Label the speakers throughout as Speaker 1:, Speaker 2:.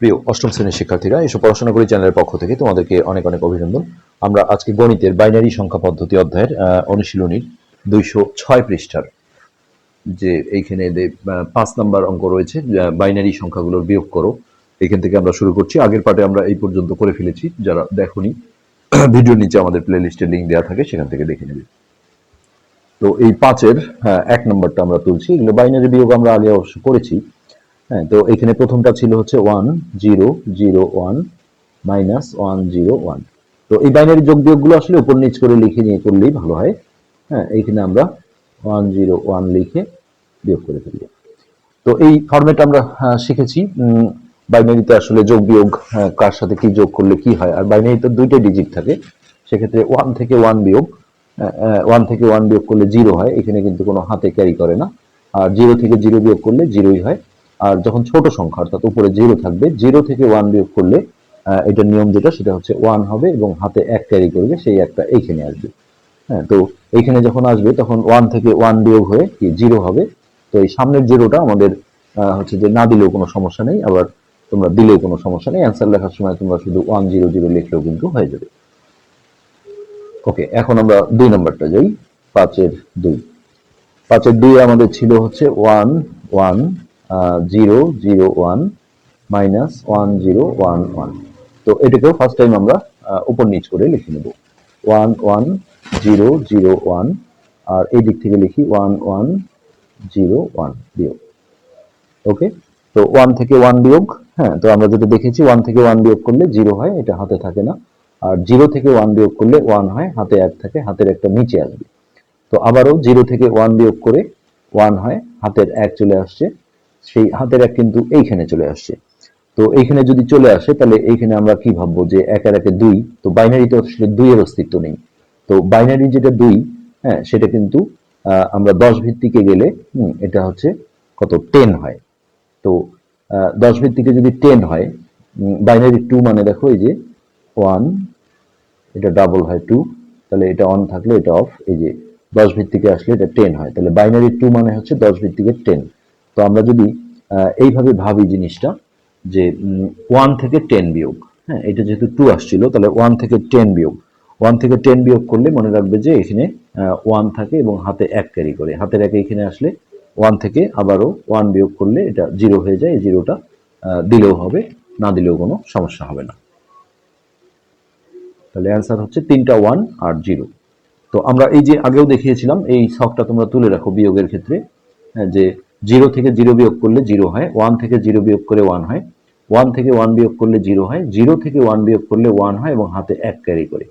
Speaker 1: প্রিয় অষ্টম শ্রেণির শিক্ষার্থীরা এসব পড়াশোনা করি চ্যানেলের পক্ষ থেকে তোমাদেরকে অনেক অনেক অভিনন্দন। আমরা আজকে গণিতের বাইনারি সংখ্যা পদ্ধতি অধ্যায়ের অনুশীলনীর দুইশো ছয় পৃষ্ঠার যে এইখানে পাঁচ নাম্বার অঙ্ক রয়েছে বাইনারি সংখ্যাগুলোর বিয়োগ করো এখান থেকে আমরা শুরু করছি। আগের পার্টে আমরা এই পর্যন্ত করে ফেলেছি। যারা দেখোনি ভিডিও নিচে আমাদের প্লে লিস্টের লিঙ্ক দেওয়া থাকে সেখান থেকে দেখে নেবে। তো এই পাঁচের হ্যাঁ, এক নম্বরটা আমরা তুলছি। এগুলো বাইনারি বিয়োগ আমরা আগে অবশ্য করেছি। হ্যাঁ তো এখানে প্রথমটা ছিল হচ্ছে one zero zero one minus one zero one তো এই বাইনারি যোগ বিয়োগগুলো আসলে উপর নিচ করে লিখে নিয়ে করলেই ভালো হয়। হ্যাঁ এইখানে আমরা ওয়ান জিরো ওয়ান লিখে বিয়োগ করে ফেলি। তো এই ফরম্যাট আমরা শিখেছি। বাইনারিতে আসলে যোগ বিয়োগ হ্যাঁ, কার সাথে কি যোগ করলে কি হয়? আর বাইনারিতে দুইটা ডিজিট থাকে। সেক্ষেত্রে ওয়ান থেকে ওয়ান বিয়োগ ওয়ান থেকে ওয়ান বিয়োগ করলে জিরো হয়। এখানে কিন্তু কোনো হাতে ক্যারি করে না। আর জিরো থেকে জিরো বিয়োগ করলে জিরোই হয়। আর যখন ছোট সংখ্যা, অর্থাৎ উপরে জিরো থাকবে জিরো থেকে ওয়ান বিয়োগ করলে এটার নিয়ম যেটা, সেটা হচ্ছে ওয়ান হবে এবং হাতে এক ক্যারি করবে, সেই একটা এইখানে আসবে। হ্যাঁ তো এইখানে যখন আসবে, তখন ওয়ান থেকে ওয়ান বিয়োগ হয়ে কি জিরো হবে। তো এই সামনের জিরোটা আমাদের হচ্ছে যে না দিলেও কোনো সমস্যা নেই, আবার তোমরা দিলেও কোনো সমস্যা নেই। অ্যান্সার লেখার সময় তোমরা শুধু ওয়ান জিরো জিরো লিখলেও কিন্তু হয়ে যাবে। ওকে এখন আমরা দুই নম্বরটা যাই, পাঁচের দুই। পাঁচের দুই আমাদের ছিল হচ্ছে one one zero zero one minus one zero one one তো এটাকেও ফার্স্ট টাইম আমরা উপর নিচ করে লিখে নেব। One one zero zero one আর এই দিক থেকে লিখি ওয়ান ওয়ান জিরো ওয়ান বিয়োগ। ওকে তো ওয়ান থেকে ওয়ান বিয়োগ হ্যাঁ তো আমরা যেটা দেখেছি ওয়ান থেকে ওয়ান বিয়োগ করলে জিরো হয়, এটা হাতে থাকে না। আর জিরো থেকে ওয়ান বিয়োগ করলে ওয়ান হয়, হাতে এক থাকে, হাতের একটা নিচে আসবে। তো আবারও জিরো থেকে ওয়ান বিয়োগ করে ওয়ান হয়, হাতের এক চলে আসছে। সেই হাতের এক কিন্তু এইখানে চলে আসছে। তো এইখানে যদি চলে আসে, তাহলে এইখানে আমরা কি ভাববো যে একের একে দুই, তো বাইনারিতে আসলে দুইয়ের অস্তিত্ব নেই। তো বাইনারি যেটা দুই হ্যাঁ সেটা কিন্তু আমরা দশ ভিত্তিকে গেলে এটা হচ্ছে কত? টেন হয়। তো দশ ভিত্তিকে যদি টেন হয় বাইনারি টু মানে দেখো এই যে ওয়ান এটা ডাবল হয় টু তাহলে এটা অন থাকলে এটা অফ এই যে দশ ভিত্তিকে আসলে এটা টেন হয়। তাহলে বাইনারি টু মানে হচ্ছে দশ ভিত্তিকে টেন তো আমরা যদি এইভাবে ভাবি জিনিসটা যে ওয়ান থেকে টেন বিয়োগ হ্যাঁ এটা যেহেতু টু আসছিল তাহলে ওয়ান থেকে টেন বিয়োগ। ওয়ান থেকে টেন বিয়োগ করলে মনে রাখবে যে এখানে ওয়ান থাকে এবং হাতে এক ক্যারি করে। হাতের এক এখানে আসলে ওয়ান থেকে আবারও ওয়ান বিয়োগ করলে এটা জিরো হয়ে যায় এই জিরোটা দিলেও হবে না দিলেও কোনো সমস্যা হবে না। তাহলে অ্যান্সার হচ্ছে তিনটা ওয়ান আর জিরো তো আমরা এই যে আগেও দেখিয়েছিলাম এই ছকটা তোমরা তুলে রাখো বিয়োগের ক্ষেত্রে হ্যাঁ, যে জিরো থেকে জিরো বিয়োগ করলে জিরো হয়, ওয়ান থেকে জিরো বিয়োগ করে ওয়ান হয়, ওয়ান থেকে ওয়ান বিয়োগ করলে জিরো হয়, জিরো থেকে ওয়ান বিয়োগ করলে ওয়ান হয় এবং হাতে এক ক্যারি করে।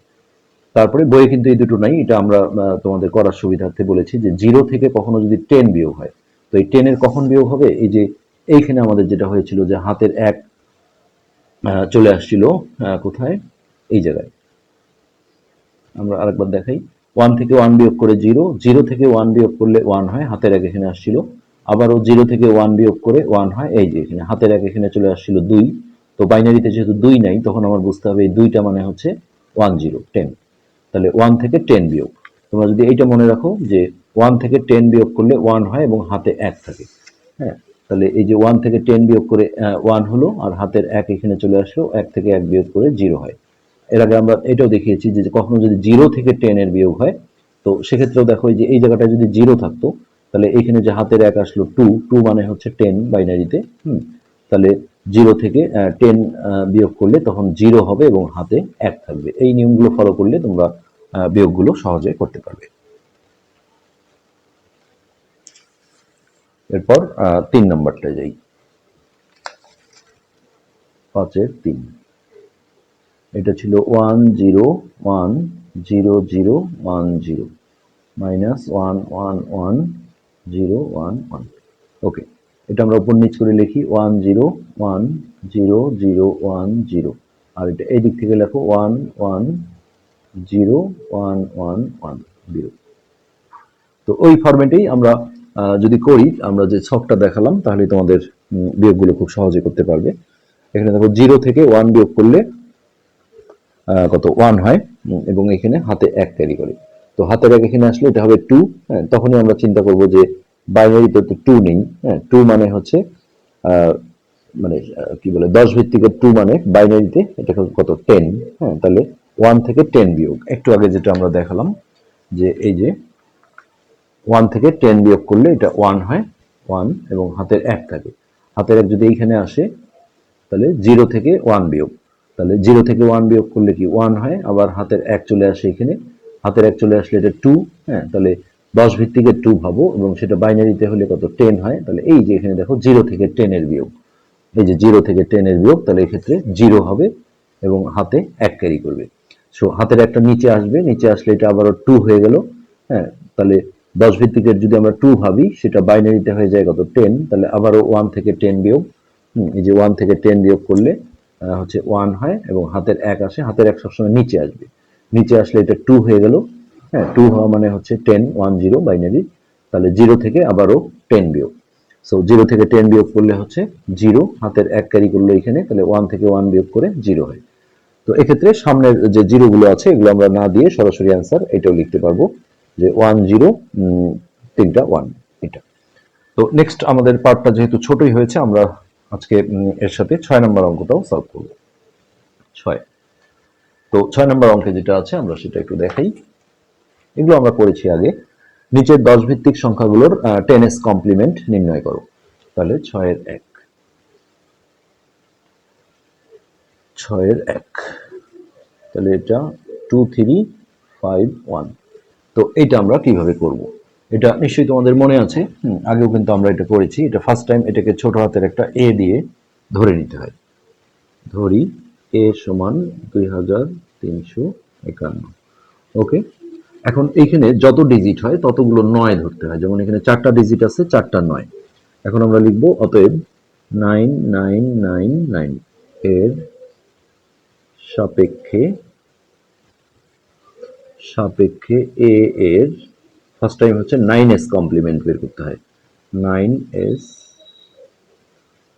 Speaker 1: তারপরে বইয়ে কিন্তু এই দুটো নাই, এটা আমরা তোমাদের করার সুবিধার্থে বলেছি যে জিরো থেকে কখনো যদি টেন বিয়োগ হয়, তো এই টেনের কখন বিয়োগ হবে? এই যে এইখানে আমাদের যেটা হয়েছিল যে হাতের এক চলে আসছিল কোথায়? এই জায়গায়। আমরা আরেকবার দেখাই। ওয়ান থেকে ওয়ান বিয়োগ করে জিরো জিরো থেকে ওয়ান বিয়োগ করলে ওয়ান হয়, হাতের এক এখানে আসছিল। আবারও জিরো থেকে ওয়ান বিয়োগ করে ওয়ান হয়, এই যে এখানে, হাতের এক এখানে চলে আসছিল দুই। তো বাইনারিতে যেহেতু দুই নাই, তখন আমার বুঝতে হবে এই দুইটা মানে হচ্ছে ওয়ান জিরো টেন তাহলে ওয়ান থেকে টেন বিয়োগ। তোমরা যদি এইটা মনে রাখো যে ওয়ান থেকে টেন বিয়োগ করলে ওয়ান হয় এবং হাতে এক থাকে। হ্যাঁ তাহলে এই যে ওয়ান থেকে টেন বিয়োগ করে ওয়ান হলো আর হাতের এক এখানে চলে আসলো, এক থেকে এক বিয়োগ করে জিরো হয়। এর আগে আমরা এটাও দেখিয়েছি যে কখনো যদি জিরো থেকে টেনের বিয়োগ হয়, তো সেক্ষেত্রেও দেখো যে, এই জায়গাটায় যদি জিরো থাকতো তাহলে এখানে যে হাতের এক আসলো টু টু মানে হচ্ছে টেন বাইনারিতে হুম? তাহলে জিরো থেকে টেন বিয়োগ করলে তখন জিরো হবে এবং হাতে এক থাকবে। এই নিয়মগুলো ফলো করলে তোমরা বিয়োগগুলো সহজে করতে পারবে। এরপর তিন নম্বরটা যাই। পাঁচের তিন। এটা ছিল one zero one zero zero one zero minus one one one zero one one okay এটা আমরা উপর নিচ করে লিখি one zero one zero zero one zero আর এটা এই দিক থেকে লেখো one one zero one one one zero তো ওই ফরম্যাটেই আমরা যদি করি, আমরা যে ছকটা দেখালাম, তাহলে তোমাদের বিয়োগগুলো খুব সহজে করতে পারবে। এখানে দেখো জিরো থেকে ওয়ান বিয়োগ করলে কত? ওয়ান হয় এবং এখানে হাতে এক ক্যারি করে। তো হাতের এক এখানে আসলে এটা হবে টু হ্যাঁ তখনই আমরা চিন্তা করব যে বাইনারিতে তো টু নেই হ্যাঁ টু মানে হচ্ছে মানে কি বলে, দশ ভিত্তিকের টু মানে বাইনারিতে এটা কত টেন হ্যাঁ তাহলে ওয়ান থেকে টেন বিয়োগ। একটু আগে যেটা আমরা দেখালাম, যে এই যে ওয়ান থেকে টেন বিয়োগ করলে এটা ওয়ান হয় ওয়ান এবং হাতের এক থাকে। হাতের এক যদি এইখানে আসে, তাহলে জিরো থেকে ওয়ান বিয়োগ। তাহলে জিরো থেকে ওয়ান বিয়োগ করলে কি ওয়ান হয়? আবার হাতের এক চলে আসে এখানে হাতের এক চলে আসলে এটা টু হ্যাঁ তাহলে দশ ভিত্তিকে টু ভাবো এবং সেটা বাইনারিতে হলে কত টেন হয়, তাহলে এই যে এখানে দেখো জিরো থেকে টেনের বিয়োগ। এই যে জিরো থেকে টেনের বিয়োগ, তাহলে এক্ষেত্রে জিরো হবে এবং হাতে এক ক্যারি করবে। সো হাতের একটা নিচে আসবে, নিচে আসলে এটা আবারও টু হয়ে গেল হ্যাঁ তাহলে দশ ভিত্তিকের যদি আমরা টু ভাবি, সেটা বাইনারিতে হয়ে যায় কত টেন তাহলে আবারও ওয়ান থেকে টেন বিয়োগ। এই যে ওয়ান থেকে টেন বিয়োগ করলে হচ্ছে ওয়ান হয় এবং হাতের এক আসে, হাতের এক সবসময় নিচে আসবে। নিচে আসলে এটা টু হয়ে গেল। হ্যাঁ টু হওয়া মানে হচ্ছে টেন ওয়ান জিরো বাইনারি তাহলে জিরো থেকে আবারও টেন বিয়োগ। সো জিরো থেকে টেন বিয়োগ করলে হচ্ছে জিরো হাতের এক ক্যারি করল এখানে, তাহলে ওয়ান থেকে ওয়ান বিয়োগ করে জিরো হয়। তো এক্ষেত্রে সামনের যে জিরোগুলো আছে, এগুলো আমরা না দিয়ে সরাসরি অ্যান্সার এটাও লিখতে পারব যে ওয়ান জিরো তিনটা ওয়ান এটা। তো নেক্সট আমাদের পার্টটা যেহেতু ছোটই হয়েছে, আমরা আজকে এর সাথে ছয় নম্বর অঙ্কটাও সলভ করব। ছয়। তো ছয় নম্বর অঙ্কে যেটা আছে, আমরা সেটা একটু দেখাই। এগুলো আমরা করেছি আগে। নিচের দশ ভিত্তিক সংখ্যাগুলোর টেন এস কমপ্লিমেন্ট নির্ণয় করো। তাহলে ছয়ের এক। ছয়ের এক। তাহলে এটা টু থ্রি ফাইভ ওয়ান তো এটা আমরা কীভাবে করব? এটা নিশ্চয়ই তোমাদের মনে আছে। আগেও কিন্তু আমরা এটা করেছি। এটা ফার্স্ট টাইম এটাকে ছোট হাতের একটা এ দিয়ে ধরে নিতে হয়। ধরি এ সমান দুই হাজার তিনশো একান্ন। ওকে এখন এইখানে যত ডিজিট হয়, ততগুলো নয় ধরতে হয়। যেমন এখানে চারটা ডিজিট আছে, চারটা নয়। এখন আমরা লিখব, অতএব নাইন নাইন নাইন নাইন এর সাপেক্ষে সাপেক্ষে এ এর ফার্স্ট টাইম হচ্ছে নাইন এস কমপ্লিমেন্ট বের করতে হয়। Nine's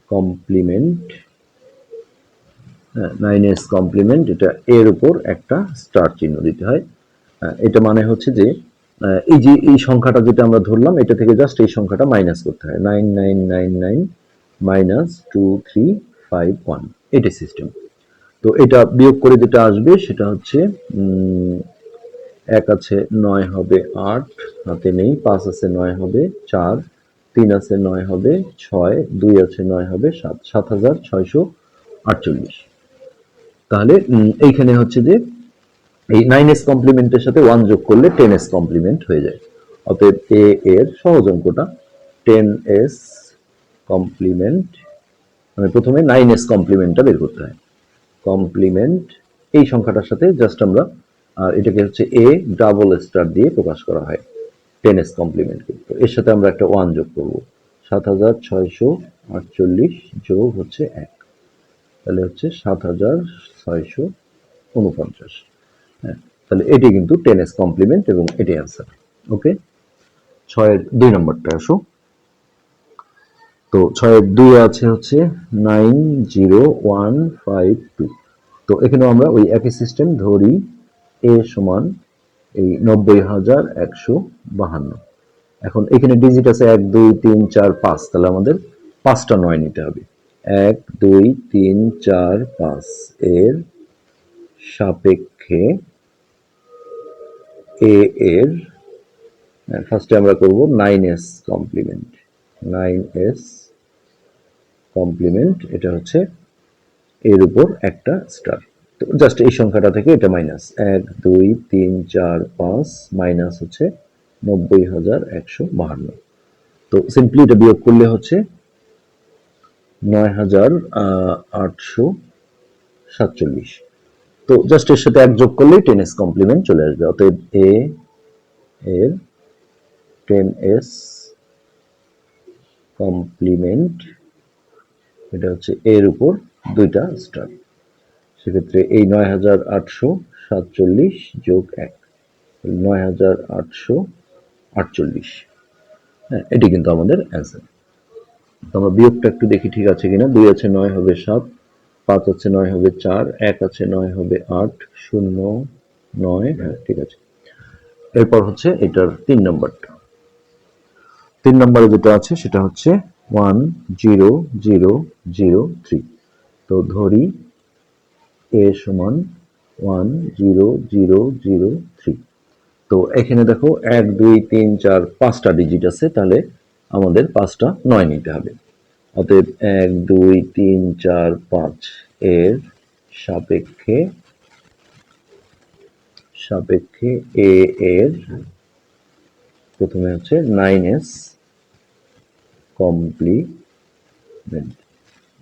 Speaker 1: complement nine's complement এটা এর উপর একটা স্টার চিহ্ন দিতে হয়। এটা মানে হচ্ছে যে এই যে, এই সংখ্যাটা যেটা আমরা ধরলাম, এটা থেকে জাস্ট এই সংখ্যাটা মাইনাস করতে হয়। Nine nine nine nine minus two three five one এটাই সিস্টেম তো এটা বিয়োগ করে যেটা আসবে, সেটা হচ্ছে এক আছে নয় হবে আট, হাতে নেই, পাঁচ আছে নয় হবে চার, তিন আছে নয় হবে ছয়, দুই আছে নয় হবে সাত সাত হাজার ছয়শো আটচল্লিশ। তাহলে এইখানে হচ্ছে যে, এই নাইন এস কমপ্লিমেন্টের সাথে ওয়ান যোগ করলে টেন এস কমপ্লিমেন্ট হয়ে যায়। অতএব এ এর সহজ অঙ্কটা টেন এস কমপ্লিমেন্ট মানে প্রথমে নাইন এস কমপ্লিমেন্টটা বের করতে হয়। কমপ্লিমেন্ট এই সংখ্যাটার সাথে জাস্ট আমরা, আর এটাকে হচ্ছে এ ডাবল স্টার দিয়ে প্রকাশ করা হয় টেন এস কমপ্লিমেন্ট তো এর সাথে আমরা একটা ওয়ান যোগ করব। সাত হাজার ছয়শো আটচল্লিশ যোগ হচ্ছে এক। তাহলে হচ্ছে সাত হাজার ছয়শো উনপঞ্চাশ। হ্যাঁ তাহলে এটি কিন্তু টেন এস কমপ্লিমেন্ট এবং এটি অ্যান্সার ওকে ছয়ের দুই নম্বরটা আসো। তো ছয়ের দুই আছে হচ্ছে nine zero one five two তো এখানেও আমরা ওই একই সিস্টেম ধরি এ সমান এই নব্বই হাজার একশো বাহান্ন। এখন এখানে ডিজিট আছে এক, দুই, তিন, চার, পাঁচ। তাহলে আমাদের পাঁচটা নয় নিতে হবে। এক, দুই, তিন, চার, পাঁচ এর সাপেক্ষে এ এর ফার্স্টে আমরা করব nine's complement nine's complement এটা হচ্ছে এর উপর একটা স্টার তো জাস্ট এই সংখ্যাটা থেকে এটা মাইনাস এক, দুই, তিন, চার, পাঁচ মাইনাস হচ্ছে নব্বই হাজার একশো বাহান্ন। তো সিম্পলি এটা বিয়োগ করলে হচ্ছে নয় হাজার আটশো সাতচল্লিশ। তো জাস্ট এর সাথে এক যোগ করলেই টেন এস কমপ্লিমেন্ট চলে আসবে। অতএব এ এর টেন এস কমপ্লিমেন্ট এটা হচ্ছে এর উপর দুইটা স্টার সেক্ষেত্রে এই নয় হাজার আটশো সাতচল্লিশ যোগ এক নয় হাজার আটশো আটচল্লিশ। হ্যাঁ এটি কিন্তু আমাদের অ্যান্সার আমরা বিয়োগটা একটু দেখি, ঠিক আছে কিনা? দুই আছে নয় হবে সাত, পাঁচ আছে নয় হবে চার, এক আছে নয় হবে আট, শূন্য নয় হ্যাঁ ঠিক আছে। এরপর হচ্ছে এটার তিন নম্বরটা। তিন নম্বরে যেটা আছে, সেটা হচ্ছে one, zero zero zero, three. তো ধরি এ সমান one, zero zero zero, three. তো এখানে দেখো এক, দুই, তিন, চার, পাঁচটা ডিজিট আছে, তাহলে আমাদের পাঁচটা নয় নিতে হবে। অতএব এক, দুই, তিন, চার, পাঁচ এর সাপেক্ষে সাপেক্ষে এ এর প্রথমে হচ্ছে নাইন এস কমপ্লিমেন্ট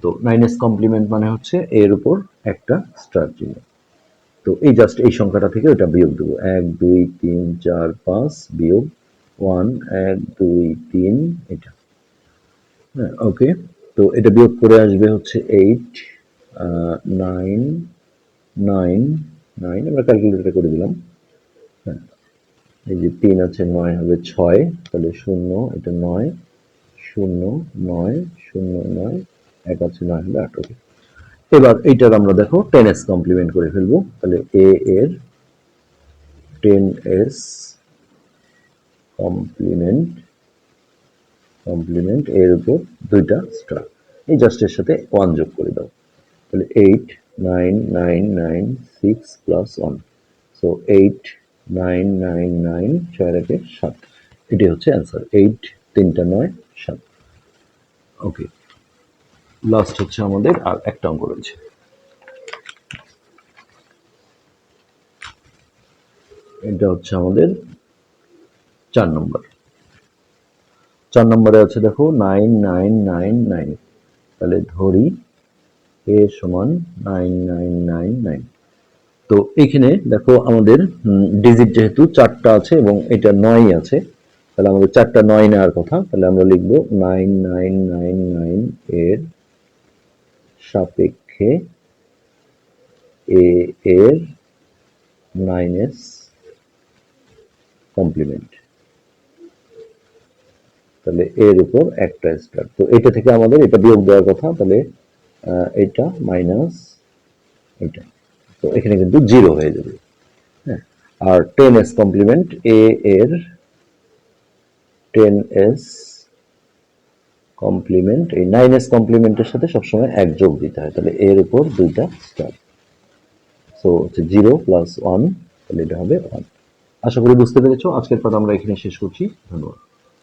Speaker 1: তো নাইন এস কমপ্লিমেন্ট মানে হচ্ছে এর উপর একটা স্টার চিহ্ন। তো এই জাস্ট এই সংখ্যাটা থেকে ওটা বিয়োগ দেবো। এক, দুই, তিন, চার, পাঁচ বিয়োগ ওয়ান এক, দুই, তিন, এটা। হ্যাঁ ওকে। তো এটা বিয়োগ করে আসবে হচ্ছে এইট নাইন নাইন নাইন আমরা ক্যালকুলেটর করে দিলাম। হ্যাঁ এই যে তিন আছে নয় হবে ছয়, তাহলে শূন্য, এটা নয়, শূন্য নয় শূন্য, নয়, এক আছে নয় হবে আট, ওকে। এবার এইটার আমরা দেখো টেন এস কমপ্লিমেন্ট করে ফেলব। তাহলে এ এর টেন এস কমপ্লিমেন্ট কমপ্লিমেন্ট এর উপর দুইটা স্টার এই জাস্টের সাথে ওয়ান যোগ করে দাও। তাহলে eight nine nine nine six plus one so eight nine nine nine ছয় রেখে সাত। এটি হচ্ছে অ্যান্সার এইট তিনটা নয়, সাত। ওকে লাস্ট হচ্ছে আমাদের আর একটা অঙ্ক রয়েছে। এটা হচ্ছে আমাদের চার নম্বর। চার নম্বরে আছে দেখো, নাইন নাইন নাইন নাইন। তাহলে ধরি, এ সমান নাইন নাইন নাইন নাইন। তো এখানে দেখো আমাদের ডিজিট যেহেতু চারটা আছে এবং এটা নয় আছে, তাহলে আমাদের চারটা নয় নেওয়ার কথা, তাহলে আমরা লিখব নাইন নাইন নাইন নাইন এর সাপেক্ষে এ এর নাইন এস কমপ্লিমেন্ট তাহলে এর উপর একটা স্টার তো এটা থেকে আমাদের এটা বিয়োগ দেওয়ার কথা, তাহলে এটা মাইনাস এটা। তো এখানে কিন্তু জিরো হয়ে যাবে। হ্যাঁ আর টেন এস কমপ্লিমেন্ট এ এর টেন এস কমপ্লিমেন্ট এই নাইন এস কমপ্লিমেন্টের সাথে সবসময় এক যোগ দিতে হয়, তাহলে এর উপর দুইটা স্টার সো হচ্ছে জিরো প্লাস ওয়ান তাহলে এটা হবে ওয়ান আশা করি বুঝতে পেরেছ। আজকের পাঠ আমরা এখানে শেষ করছি। ধন্যবাদ।